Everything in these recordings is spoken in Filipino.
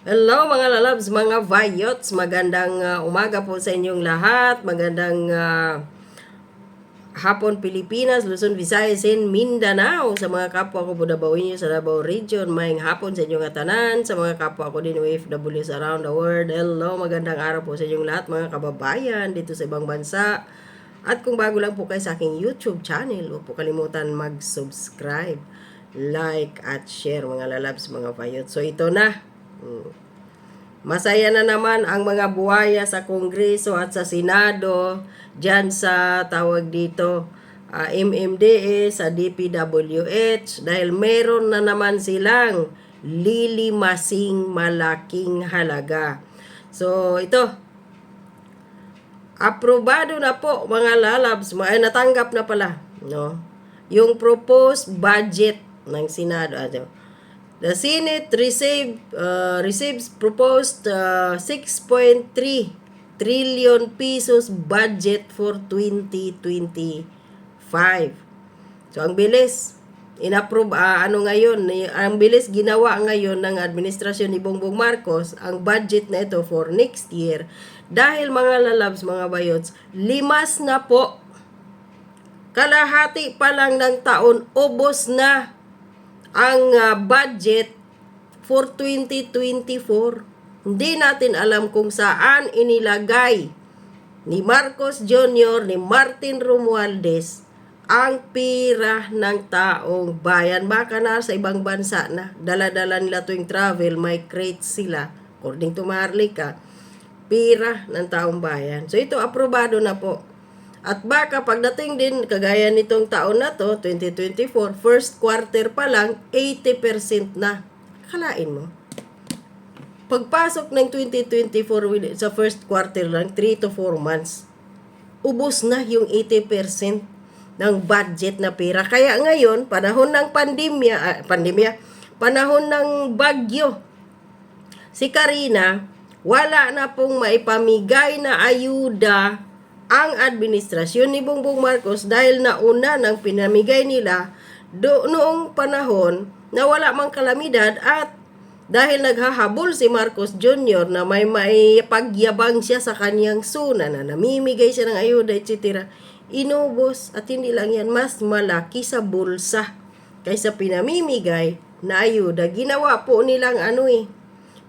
Hello mga lalabs, mga vayots. Magandang uh, umaga po sa inyong lahat. Magandang uh, hapon Pilipinas, Luzon, Visayas, and Mindanao. Sa mga kapwa ko po Dabawin sa Davao Region, maying hapon sa inyong atanan. Sa mga kapwa ko din OFWs around the world. Hello, magandang araw po sa inyong lahat mga kababayan dito sa ibang bansa. At kung bago lang po kayo sa aking YouTube channel, huwag po kalimutan mag-subscribe, like, at share mga lalabs, mga vayots. So ito na. Masaya na naman ang mga buhaya sa Kongreso at sa Senado, dyan sa tawag dito, uh, MMDA, sa DPWH, dahil meron na naman silang lilimasing malaking halaga. So, ito, aprobado na po mga lalabs, ay natanggap na pala, no? Yung proposed budget ng Senado, ano, The Senate received uh, receives proposed uh, 6.3 trillion pesos budget for 2025. So ang bilis. Inapprove uh, ano ngayon ang bilis ginawa ngayon ng administrasyon ni Bongbong Marcos ang budget na ito for next year. Dahil mga lalabs mga bayots limas na po. Kalahati pa lang ng taon ubos na ang uh, budget for 2024. Hindi natin alam kung saan inilagay ni Marcos Jr., ni Martin Romualdez ang pira ng taong bayan. Baka na sa ibang bansa na dala-dala nila tuwing travel, may crates sila. According to Marlica, pira ng taong bayan. So ito, aprobado na po at baka pagdating din, kagaya nitong taon na to, 2024, first quarter pa lang, 80% na. Kalain mo. Pagpasok ng 2024 sa first quarter lang, 3 to 4 months, ubos na yung 80% ng budget na pera. Kaya ngayon, panahon ng pandemya, ah, pandemya, panahon ng bagyo, si Karina, wala na pong maipamigay na ayuda ang administrasyon ni Bongbong Marcos dahil nauna ng pinamigay nila do noong panahon na wala mang kalamidad at dahil naghahabol si Marcos Jr. na may may pagyabang siya sa kanyang suna na namimigay siya ng ayuda, etc. Inubos at hindi lang yan, mas malaki sa bulsa kaysa pinamimigay na ayuda. Ginawa po nilang ano eh,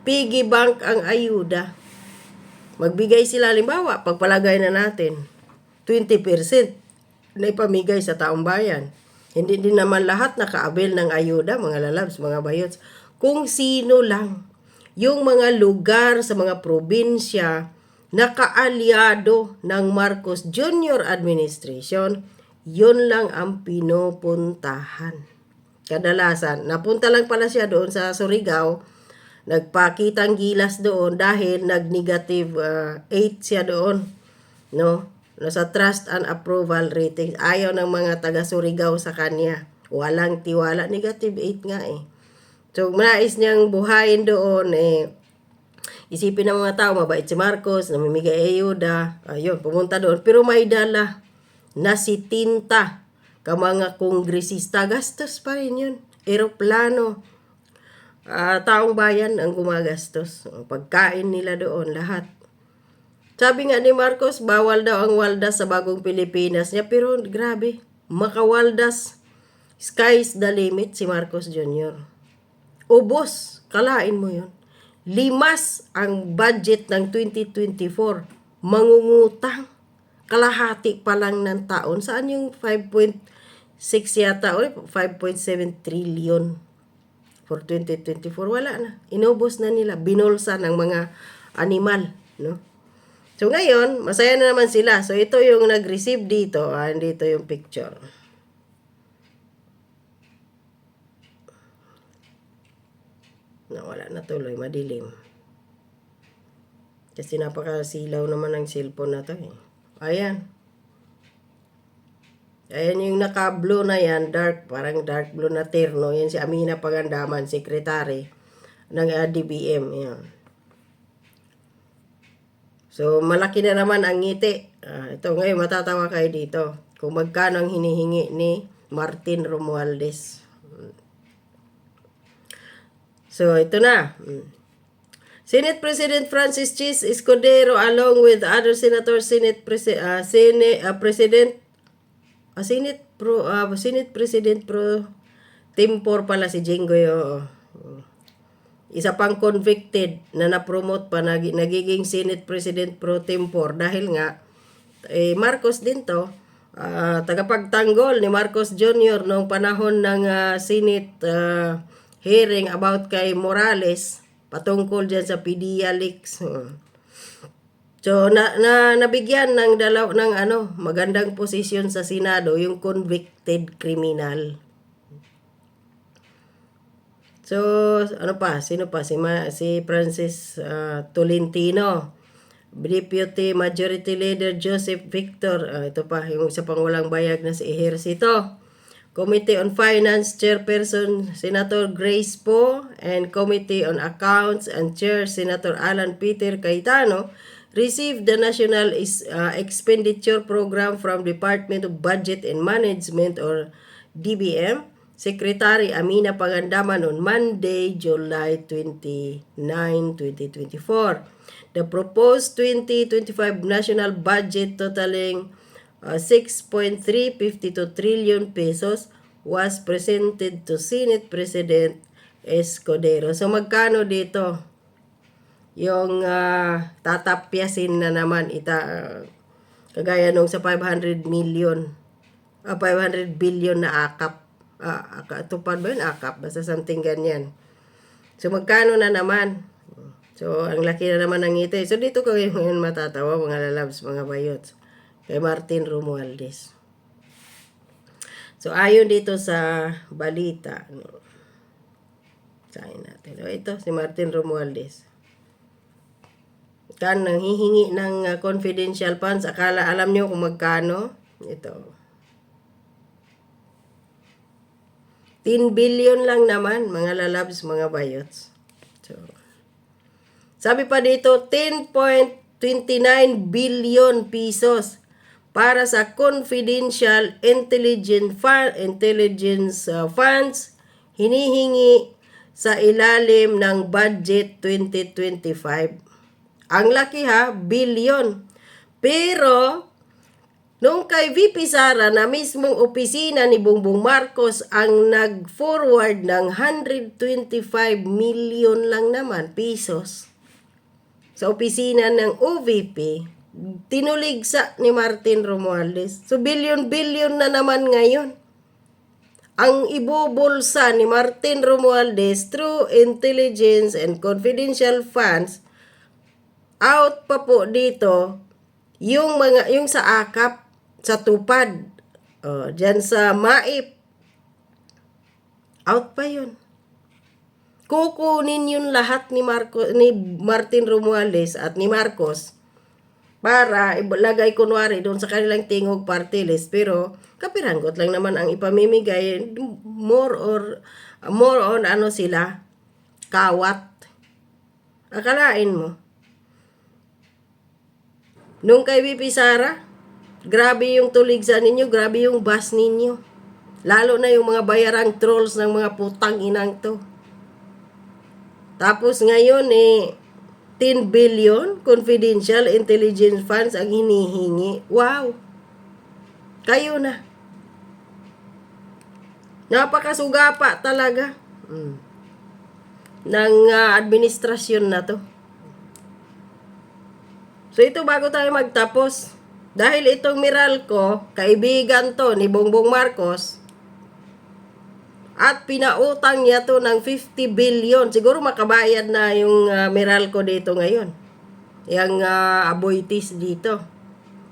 piggy bank ang ayuda. Magbigay sila, limbawa, pagpalagay na natin, 20% na ipamigay sa taong bayan. Hindi din naman lahat nakaabel ng ayuda, mga lalabs, mga bayots. Kung sino lang, yung mga lugar sa mga probinsya na kaalyado ng Marcos Jr. administration, yun lang ang pinupuntahan. Kadalasan, napunta lang pala siya doon sa Surigao, nagpakitang gilas doon dahil nag-negative uh, 8 siya doon. No? no? Sa trust and approval rating. Ayaw ng mga taga Surigao sa kanya. Walang tiwala. Negative 8 nga eh. So, nais niyang buhayin doon eh. Isipin ng mga tao, mabait si Marcos, namimigay ayuda. Ayun, pumunta doon. Pero may dala na si Tinta ka mga kongresista. Gastos pa rin yun. Aeroplano uh, taong bayan ang gumagastos. Pagkain nila doon, lahat. Sabi nga ni Marcos, bawal daw ang waldas sa bagong Pilipinas niya. Pero grabe, makawaldas. Sky's the limit si Marcos Jr. Ubos, kalain mo yun. Limas ang budget ng 2024. Mangungutang. Kalahati pa lang ng taon. Saan yung 5.6 yata? O 5.7 trillion for 2024 wala na. Inubos na nila binulsa ng mga animal no? So ngayon masaya na naman sila. So ito yung nag-receive dito ah, dito yung picture. Na wala na tuloy madilim. Kasi napakasilaw naman ng cellphone na to eh. Ayan Ayan yung naka-blue na yan, dark, parang dark blue na terno. Yan si Amina Pagandaman, secretary ng uh, DBM. Yan. So, malaki na naman ang ngiti. Uh, ito ngayon, matatawa kayo dito. Kung magkano ang hinihingi ni Martin Romualdez. So, ito na. Senate President Francis Chis Escudero along with other senators, Senate Presi- ah, Sene- ah, President ah, Senate Pro ah, Senate President Pro Tempor pala si Jinggoy. oo. Isa pang convicted na na-promote pa nagi- nagiging Senate President Pro Tempor dahil nga eh, Marcos din to ah, tagapagtanggol ni Marcos Jr. noong panahon ng ah, Senate ah, hearing about kay Morales patungkol dyan sa PDEA leaks. Hmm. So na, na nabigyan ng dalaw ng ano magandang posisyon sa Senado yung convicted criminal. So ano pa sino pa si Ma, si Francis ah, Tolentino. Deputy Majority Leader Joseph Victor, ah, ito pa, yung isa pang walang bayag na si Ejercito. Committee on Finance Chairperson Senator Grace Poe and Committee on Accounts and Chair Senator Alan Peter Cayetano received the National uh, Expenditure Program from Department of Budget and Management or DBM Secretary Amina Pangandaman on Monday, July 29, 2024. The proposed 2025 national budget totaling uh, 6.352 trillion pesos was presented to Senate President Escudero. So magkano dito? Yung uh, tatapyasin na naman ita uh, kagaya nung sa 500 million ah, 500 billion na akap. Ah, aka, tupad ba yun? akap basta something ganyan. So magkano na naman? So ang laki na naman ng ngiti. So dito ko ngayon matatawa mga lalabs mga bayots kay Martin Romualdez. So ayon dito sa balita no, sahin natin. Ito si Martin Romualdez kan nang hihingi ng uh, confidential funds. Akala alam nyo kung magkano? Ito. 10 billion lang naman mga lalabs mga bayots. So sabi pa dito 10.29 billion pesos para sa confidential intelligence fund, intelligence uh, funds hinihingi sa ilalim ng budget 2025 ang laki ha, billion. Pero, nung kay VP Sara na mismong opisina ni Bongbong Marcos ang nag-forward ng 125 million lang naman pesos sa opisina ng OVP, tinuligsa ni Martin Romualdez. So, billion-billion na naman ngayon. Ang ibubulsa ni Martin Romualdez through intelligence and confidential funds out pa po dito yung mga yung sa akap sa tupad. Oh, diyan sa maip. Out pa yun. Kukunin yun lahat ni Marco ni Martin Romualdez at ni Marcos para ilagay kunwari doon sa kanilang tingog party list pero kapiranggot lang naman ang ipamimigay. More or more on ano sila? Kawat. Akalain mo Nung kay BP Sara, grabe yung tuligsa ninyo, grabe yung bus ninyo. Lalo na yung mga bayarang trolls ng mga putang inang to. Tapos ngayon eh, 10 billion confidential intelligence funds ang hinihingi. Wow! Kayo na. Napakasuga pa talaga. Mm. Ng uh, administrasyon na to. So ito bago tayo magtapos, dahil itong Meralco, kaibigan to ni Bongbong Marcos, at pinautang niya to ng 50 billion. Siguro makabayad na yung uh, Meralco dito ngayon. Yung uh, aboitis dito.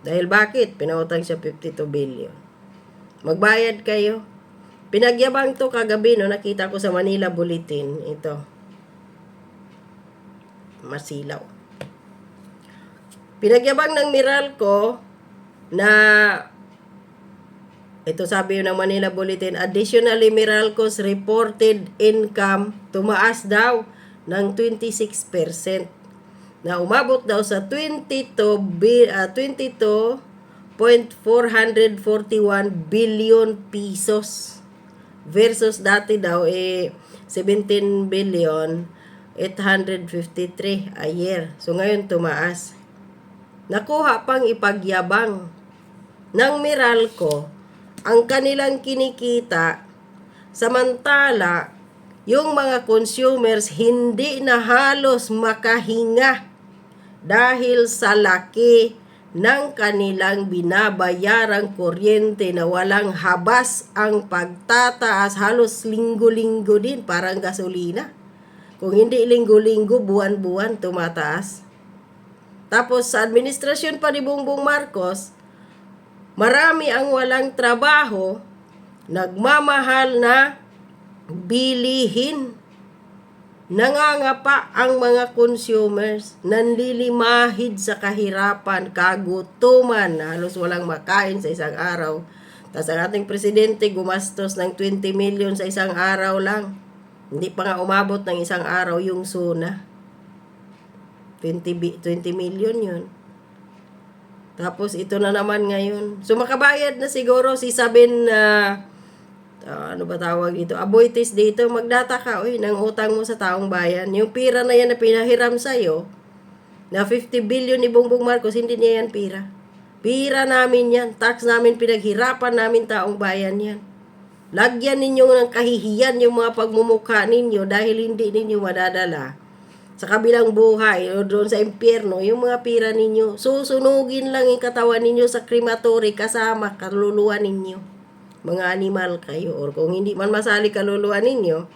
Dahil bakit? Pinautang siya 52 billion. Magbayad kayo. Pinagyabang to kagabi, no? Nakita ko sa Manila Bulletin. Ito. Masilaw. Pinagyabang ng Meralco na ito sabi ng Manila Bulletin, additionally Meralco's reported income tumaas daw ng 26% na umabot daw sa 22 bi, uh, 22.441 billion pesos versus dati daw eh 17 billion 853 a year. So ngayon tumaas. Nakuha pang ipagyabang ng Meralco ang kanilang kinikita samantala yung mga consumers hindi na halos makahinga dahil sa laki ng kanilang binabayarang kuryente na walang habas ang pagtataas halos linggo-linggo din parang gasolina. Kung hindi linggo-linggo, buwan-buwan tumataas. Tapos sa administrasyon pa ni Bongbong Marcos, marami ang walang trabaho, nagmamahal na bilihin. Nangangapa ang mga consumers, nanlilimahid sa kahirapan, kagutuman, halos walang makain sa isang araw. Tapos ang ating presidente gumastos ng 20 million sa isang araw lang. Hindi pa nga umabot ng isang araw yung SUNA. 20, bi- 20 million yun. Tapos ito na naman ngayon. So makabayad na siguro si Sabin na ah, ano ba tawag dito? Aboitis dito, magdata ka, oy, ng utang mo sa taong bayan. Yung pira na yan na pinahiram sa'yo, na 50 billion ni Bongbong Marcos, hindi niya yan pira. Pira namin yan. Tax namin, pinaghirapan namin taong bayan yan. Lagyan ninyo ng kahihiyan yung mga pagmumukha ninyo dahil hindi ninyo madadala sa kabilang buhay o doon sa impyerno, yung mga pira ninyo, susunugin lang yung katawan ninyo sa crematory kasama kaluluwa ninyo. Mga animal kayo. Or kung hindi man masali kaluluwa ninyo,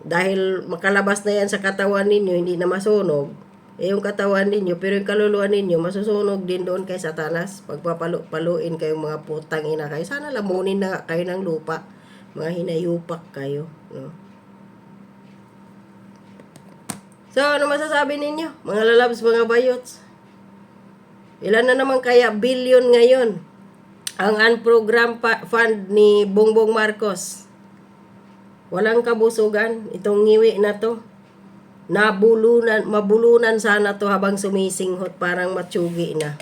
dahil makalabas na yan sa katawan ninyo, hindi na masunog, eh yung katawan ninyo, pero yung kaluluwa ninyo, masusunog din doon kay Satanas. Pagpapalo-paluin kayong mga putang ina kayo. Sana lamunin na kayo ng lupa. Mga hinayupak kayo. No? So, ano masasabi ninyo? Mga lalabs, mga bayots. Ilan na naman kaya billion ngayon ang unprogram fund ni Bongbong Marcos? Walang kabusugan. Itong ngiwi na to. Nabulunan, mabulunan sana to habang sumisinghot parang matsugi na.